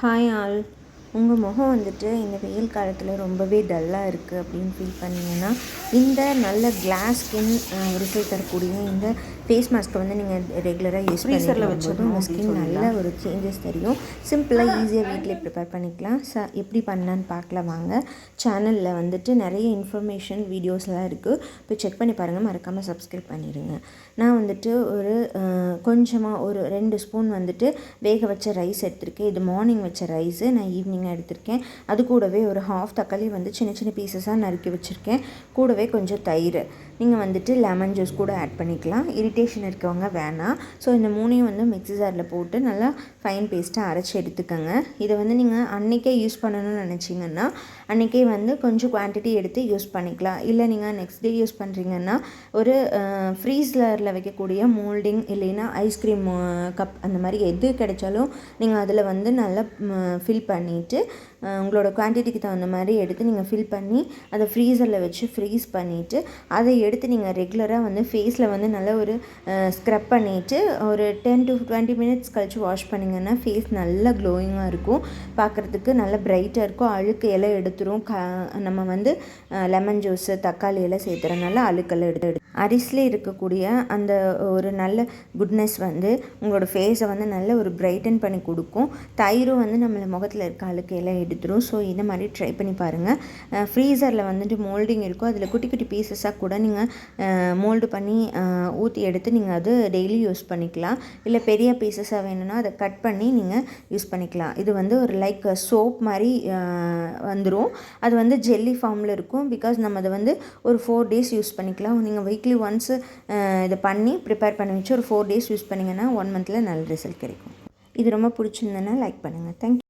Hi all. உங்கள் முகம் வந்துட்டு இந்த வெயில் காலத்தில் ரொம்பவே டல்லாக இருக்குது அப்படின்னு ஃபீல் பண்ணிங்கன்னா இந்த நல்ல கிளாஸ் ஸ்கின் ரிசல்ட் தரக்கூடிய இந்த ஃபேஸ் மாஸ்க்கை வந்து நீங்கள் ரெகுலராக யூஸ் பண்ணி வச்சிடணும் உங்கள் ஸ்கின் நல்ல. ஒரு சேஞ்சஸ் தெரியும். சிம்பிளாக ஈஸியாக வீட்டிலே ப்ரிப்பேர் பண்ணிக்கலாம். ச எப்படி பண்ணலான்னு பார்க்கலாம் வாங்க. சேனலில் வந்துட்டு நிறைய இன்ஃபர்மேஷன் வீடியோஸ்லாம் இருக்குது போய் செக் பண்ணி பாருங்கள் மறக்காமல் சப்ஸ்கிரைப் பண்ணிடுங்க நான் வந்துட்டு ஒரு கொஞ்சமாக ஒரு ரெண்டு ஸ்பூன் வந்துட்டு வேக வச்ச ரைஸ் எடுத்திருக்கேன். இது மார்னிங் வச்ச ரைஸு நான் ஈவினிங்காக எடுத்திருக்கேன். அது கூடவே ஒரு ஹாஃப் தக்காளி வந்து சின்ன சின்ன பீசஸாக நறுக்கி வச்சுருக்கேன். கூடவே கொஞ்சம் தயிர். நீங்கள் வந்துட்டு லெமன் ஜூஸ் கூட ஆட் பண்ணிக்கலாம். இரிட்டேஷன் இருக்கவங்க வேணாம். ஸோ இந்த மூணையும் வந்து மிக்ஸி ஜாரில் போட்டு நல்லா ஃபைன் பேஸ்ட்டாக அரைச்சி எடுத்துக்கோங்க. இதை வந்து நீங்கள் அன்றைக்கே யூஸ் பண்ணணும்னு நினச்சிங்கன்னா அன்றைக்கே வந்து கொஞ்சம் குவான்டிட்டி எடுத்து யூஸ் பண்ணிக்கலாம். இல்லை நீங்கள் நெக்ஸ்ட் டே யூஸ் பண்ணுறீங்கன்னா ஒரு ஃப்ரீஸ்லரில் வைக்கக்கூடிய மோல்டிங் இல்லைன்னா ஐஸ்கிரீம் கப் அந்த மாதிரி எது கிடைச்சாலும் நீங்கள் அதில் வந்து நல்லா ஃபில் பண்ணிவிட்டு உங்களோட குவான்டிட்டிக்கு தகுந்த மாதிரி எடுத்து நீங்கள் ஃபில் பண்ணி அதை ஃப்ரீசரில் வச்சு ஃப்ரீஸ் பண்ணிவிட்டு அதை எடுத்து நீங்கள் ரெகுலராக வந்து ஃபேஸில் வந்து நல்லா ஒரு ஸ்க்ரப் பண்ணிவிட்டு ஒரு டென் டு டுவெண்ட்டி மினிட்ஸ் கழித்து வாஷ் பண்ணிங்கன்னா ஃபேஸ் நல்லா க்ளோயிங்காக இருக்கும். பார்க்குறதுக்கு நல்லா பிரைட்டாக இருக்கும். அழுக்கு எல்லாம் எடுத்துரும். க நம்ம வந்து லெமன் ஜூஸு தக்காளி எல்லாம் சேர்த்துறதுனால அழுக்கெல்லாம் எடுத்து எடு அரிசிலே இருக்கக்கூடிய அந்த ஒரு நல்ல குட்னஸ் வந்து உங்களோட ஃபேஸை வந்து நல்ல ஒரு பிரைட்டன் பண்ணி கொடுக்கும். தயிரும் வந்து நம்மளை முகத்தில் இருக்க அழுக்கு எல்லாம் எடுத்துரும். ஸோ இந்த மாதிரி ட்ரை பண்ணி பாருங்கள் ஃப்ரீசரில் வந்துட்டு மோல்டிங் இருக்கும் அதில் குட்டி குட்டி பீசஸாக கூட நீங்கள் மோல்டு பண்ணி ஊற்றி எடுத்து நீங்கள் அது டெய்லி யூஸ் பண்ணிக்கலாம். இல்லை பெரிய பீசஸாக வேணும்னா அதை கட் பண்ணி நீங்கள் யூஸ் பண்ணிக்கலாம். இது வந்து ஒரு லைக் சோப் மாதிரி வந்துடும் அது வந்து ஜெல்லி ஃபார்மில் இருக்கும். பிகாஸ் நம்ம அதை வந்து ஒரு ஃபோர் டேஸ் யூஸ் பண்ணிக்கலாம். நீங்கள் வீக்லி வீக்லி ஒன்ஸு இதை பண்ணி ப்ரிப்பேர் பண்ணி வச்சு ஒரு ஃபோர் டேஸ் யூஸ் பண்ணிங்கன்னா ஒன் மந்தில் நல்ல ரிசல்ட் கிடைக்கும். இது ரொம்ப பிடிச்சிருந்ததுன்னா லைக் பண்ணுங்கள் தேங்க்யூ